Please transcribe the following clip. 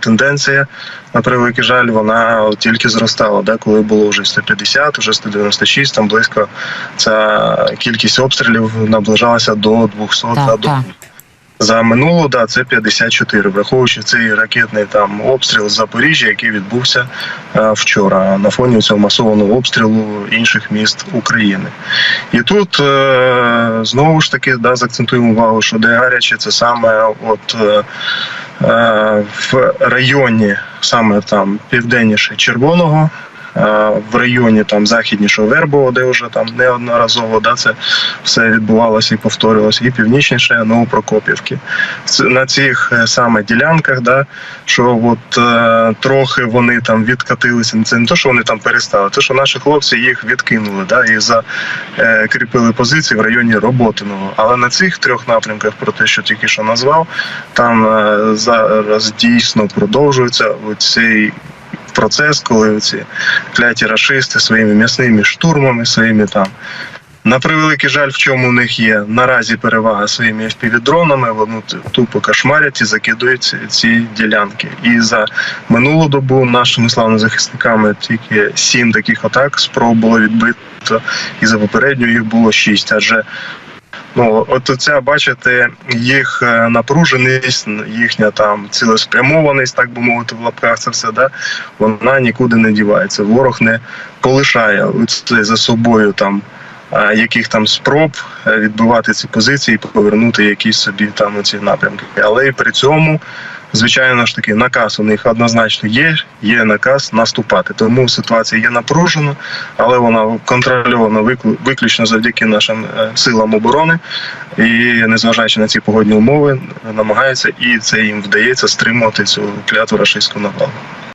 тенденція, на превеликий жаль, вона тільки зростала. Да? Коли було вже 150, вже 196, там близько ця кількість обстрілів наближалася до 200 Так, та до так. за минулу, да, це 54, враховуючи цей ракетний там обстріл з Запоріжжя, який відбувся е, вчора на фоні цього масованого обстрілу інших міст України. І тут е, знову ж таки да, заакцентуємо увагу, що де гаряче, це саме от е, в районі, саме там південніше Червоного. Е, В районі там західнішого Вербового, де вже там неодноразово да, це все відбувалося і повторювалося, і північніше Новопрокопівки. На цих е, саме ділянках, да, що от е, трохи вони там відкатилися. Це не те, що вони там перестали, те, що наші хлопці їх відкинули, да, і закріпили позиції в районі Роботиного. Але на цих трьох напрямках, про те, що тільки що назвав, там зараз дійсно продовжується цей процес, коли ці кляті рашисти своїми м'ясними штурмами, своїми там. На превеликий жаль, в чому у них є наразі перевага своїми FPV-дронами, вони тупо кошмарять і закидують ці, ці ділянки. І за минулу добу нашими славними захисниками тільки сім таких атак спроб було відбито, і за попередню їх було шість. Адже Ну, от це бачите, їх е, напруженість, їхня там цілеспрямованість, так би мовити, в лапках це все, да, вона нікуди не дівається. Ворог не полишає це за собою там е, яких там спроб е, відбивати ці позиції повернути якісь собі там ці напрямки. Але і при цьому, звичайно ж таки, наказ у них однозначно є. Є наказ наступати. Тому ситуація є напружена, але вона контрольована виклю- виключно завдяки нашим е, силам оборони. І незважаючи на ці погодні умови, намагаються і це їм вдається стримувати цю кляту рашистську навалу.